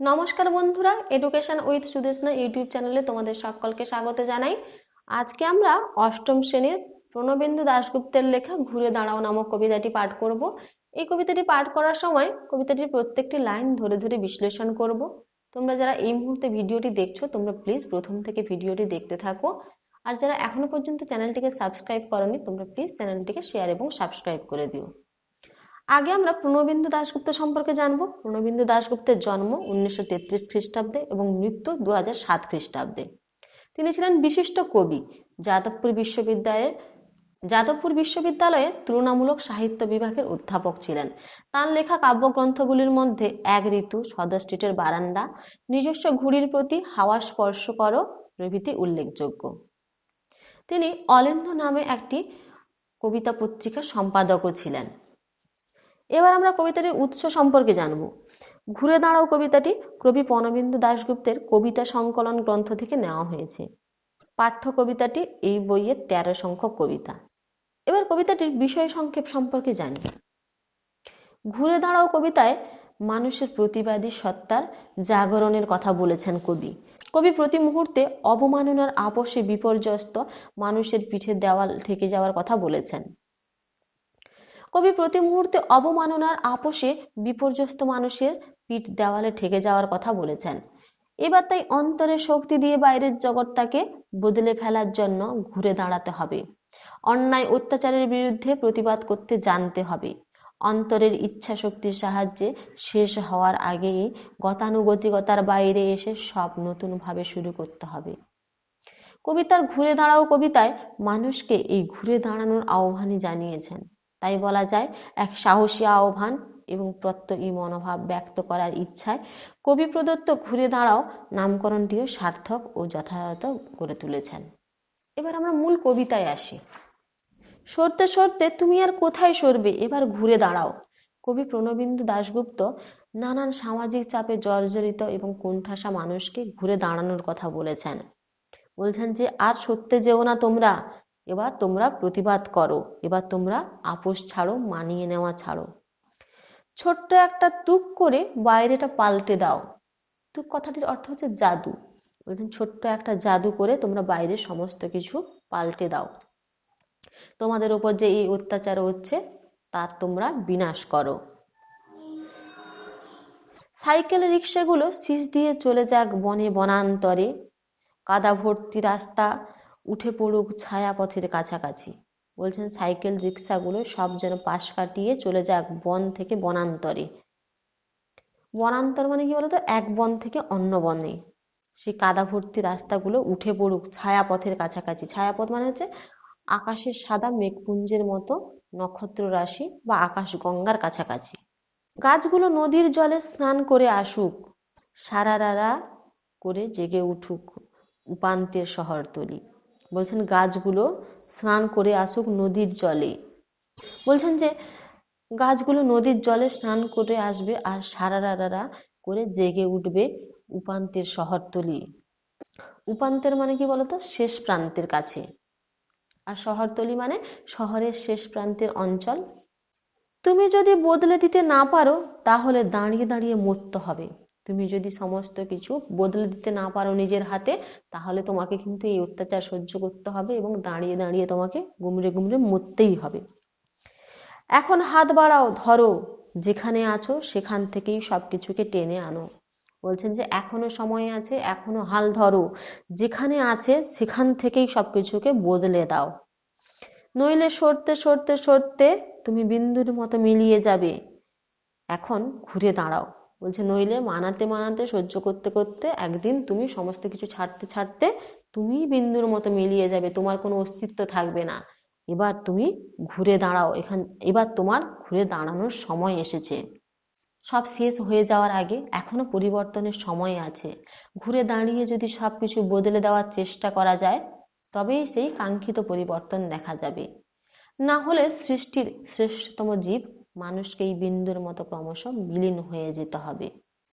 নমস্কার বন্ধুরা education with Sudeshna YouTube চ্যানেলে তোমাদের সকলকে স্বাগত জানাই। আজকে আমরা অষ্টম শ্রেণির প্রণবেন্দু দাশগুপ্তের লেখা ঘুরে দাঁড়াও নামক কবিতাটি পাঠ করব। এই কবিতাটি পাঠ করার সময় কবিতাটির প্রত্যেকটি লাইন ধরে ধরে বিশ্লেষণ করব। তোমরা যারা এই মুহূর্তে ভিডিওটি দেখছ, তোমরা প্লিজ প্রথম থেকে ভিডিওটি দেখতে থাকো। আর যারা এখনও পর্যন্ত চ্যানেলটিকে সাবস্ক্রাইব করনি, তোমরা প্লিজ চ্যানেলটিকে শেয়ার এবং সাবস্ক্রাইব করে দিও। আগে আমরা প্রণবেন্দু দাশগুপ্ত সম্পর্কে জানব। প্রণবেন্দু দাশগুপ্তের জন্ম উনিশশো তেত্রিশ খ্রিস্টাব্দে এবং মৃত্যু দু সাত খ্রিস্টাব্দে। তিনি ছিলেন বিশিষ্ট কবি। যাদবপুর বিশ্ববিদ্যালয়ের যাদবপুর বিশ্ববিদ্যালয়ে তুলনামূলক সাহিত্য বিভাগের অধ্যাপক ছিলেন। তার লেখা কাব্যগ্রন্থগুলির মধ্যে এক ঋতু সদা স্ট্রিটের বারান্দা, নিজস্ব ঘুড়ির প্রতি হাওয়া স্পর্শ করো প্রভৃতি উল্লেখযোগ্য। তিনি অলেন্দ নামে একটি কবিতা পত্রিকার সম্পাদকও ছিলেন। এবার আমরা কবিতাটির উৎস সম্পর্কে জানব। ঘুরে দাঁড়াও কবিতাটি, কবি পনবিন্দু দাশগুপ্তের কবিতা সংকলন গ্রন্থ থেকে নেওয়া হয়েছে। পাঠ্য কবিতাটি এই বইয়ের তেরো সংখ্যক কবিতা। এবার কবিতাটির বিষয় সংক্ষেপ সম্পর্কে জানি। ঘুরে দাঁড়াও কবিতায় মানুষের প্রতিবাদী সত্তার জাগরণের কথা বলেছেন কবি। কবি প্রতি মুহূর্তে অবমাননার আপসে বিপর্যস্ত মানুষের পিঠে দেওয়াল ঠেকে যাওয়ার কথা বলেছেন। কবি প্রতি মুহূর্তে অবমাননার আপোষে বিপর্যস্ত মানুষের পিঠ দেওয়ালে ঠেকে যাওয়ার কথা বলেছেন। এবার তাই অন্তরে শক্তি দিয়ে বাইরের জগৎটাকে বদলে ফেলার জন্য ঘুরে দাঁড়াতে হবে। অন্যায় অত্যাচারের বিরুদ্ধে প্রতিবাদ করতে জানতে হবে। অন্তরের ইচ্ছা শক্তির সাহায্যে শেষ হওয়ার আগেই গতানুগতিকতার বাইরে এসে সব নতুনভাবে শুরু করতে হবে। কবিতার ঘুরে দাঁড়াও কবিতায় মানুষকে এই ঘুরে দাঁড়ানোর আহ্বানই জানিয়েছেন। তাই বলা যায়, এক সাহসী আহ্বান এবং প্রত্যয়ী মনোভাব ব্যক্ত করার ইচ্ছায় কবি প্রদত্ত ঘুরে দাঁড়াও নামকরণটিও সার্থক ও যথাযথ করে তুলেছেন। এবার আমরা মূল কবিতায় আসি। সরতে সরতে তুমি আর কোথায় সরবে? এবার ঘুরে দাঁড়াও। কবি প্রণবিন্দু দাশগুপ্ত নানান সামাজিক চাপে জর্জরিত এবং কোণঠাসা মানুষকে ঘুরে দাঁড়ানোর কথা বলেছেন। বলছেন যে, আর সত্যে যেও না তোমরা। এবার তোমরা প্রতিবাদ করো, এবার তোমরা আপোষ ছাড়ো, মানিয়ে নেওয়া ছাড়ো। ছোট্ট একটা তুক করে বাইরেটা পাল্টে দাও। তুক কথাটির অর্থ হচ্ছে জাদু। ছোট্ট একটা জাদু করে তোমরা বাইরের সমস্ত কিছু পাল্টে দাও। তোমাদের উপর যে এই অত্যাচার হচ্ছে তার তোমরা বিনাশ করো। সাইকেল রিক্সাগুলো শীষ দিয়ে চলে যাক বনে বনান্তরে। কাদা ভর্তি রাস্তা উঠে পড়ুক ছায়াপথের কাছাকাছি। বলছেন, সাইকেল, রিক্সাগুলো সব যেন পাশ কাটিয়ে চলে যাক বন থেকে বনান্তরে। বনান্তর মানে কি বলতো? এক বন থেকে অন্য বনে। সেই কাদা ভর্তি রাস্তাগুলো উঠে পড়ুক ছায়াপথের কাছাকাছি। ছায়াপথ মানে হচ্ছে আকাশের সাদা মেঘপুঞ্জের মতো নক্ষত্র রাশি বা আকাশ গঙ্গার কাছাকাছি। গাছগুলো নদীর জলে স্নান করে আসুক, সারারারা করে জেগে উঠুক উপান্তের শহরতলি। বলছেন, গাছগুলো স্নান করে আসুক নদীর জলে। বলছেন যে, গাছগুলো নদীর জলে স্নান করে আসবে আর সারারারা করে জেগে উঠবে উপান্তের শহরতলি। উপান্তের মানে কি বলতো? শেষ প্রান্তের কাছে। আর শহরতলি মানে শহরের শেষ প্রান্তের অঞ্চল। তুমি যদি বদলে দিতে না পারো, তাহলে দাঁড়িয়ে দাঁড়িয়ে মরতে হবে। তুমি যদি সমস্ত কিছু বদলে দিতে না পারো নিজের হাতে, তাহলে তোমাকে কিন্তু এই অত্যাচার সহ্য করতে হবে এবং দাঁড়িয়ে দাঁড়িয়ে তোমাকে গুমরে গুমরে মরতেই হবে। এখন হাত বাড়াও, ধরো, যেখানে আছো সেখান থেকেই সবকিছুকে টেনে আনো। বলছেন যে, এখনও সময় আছে, এখনও হাল ধরো। যেখানে আছে সেখান থেকেই সবকিছুকে বদলে দাও। নইলে সরতে সরতে সরতে তুমি বিন্দুর মতো মিলিয়ে যাবে। এখন ঘুরে দাঁড়াও। বলছে, নইলে মানাতে মানাতে, সহ্য করতে করতে একদিন তুমি সমস্ত কিছু ছাড়তে ছাড়তে তুমি বিন্দুর মতো মিলিয়ে যাবে, তোমার কোনো অস্তিত্ব থাকবে না। এবার তুমি ঘুরে দাঁড়াও, এখান, এবার তোমার ঘুরে দাঁড়ানোর সময় এসেছে। সব শেষ হয়ে যাওয়ার আগে এখনও পরিবর্তনের সময় আছে। ঘুরে দাঁড়িয়ে যদি সব কিছু বদলে দেওয়ার চেষ্টা করা যায়, তবেই সেই কাঙ্ক্ষিত পরিবর্তন দেখা যাবে। না হলে সৃষ্টির শ্রেষ্ঠতম জীব মানুষকে এই বিন্দুর মতো ক্রমশ বিলীন হয়ে যেতে হবে।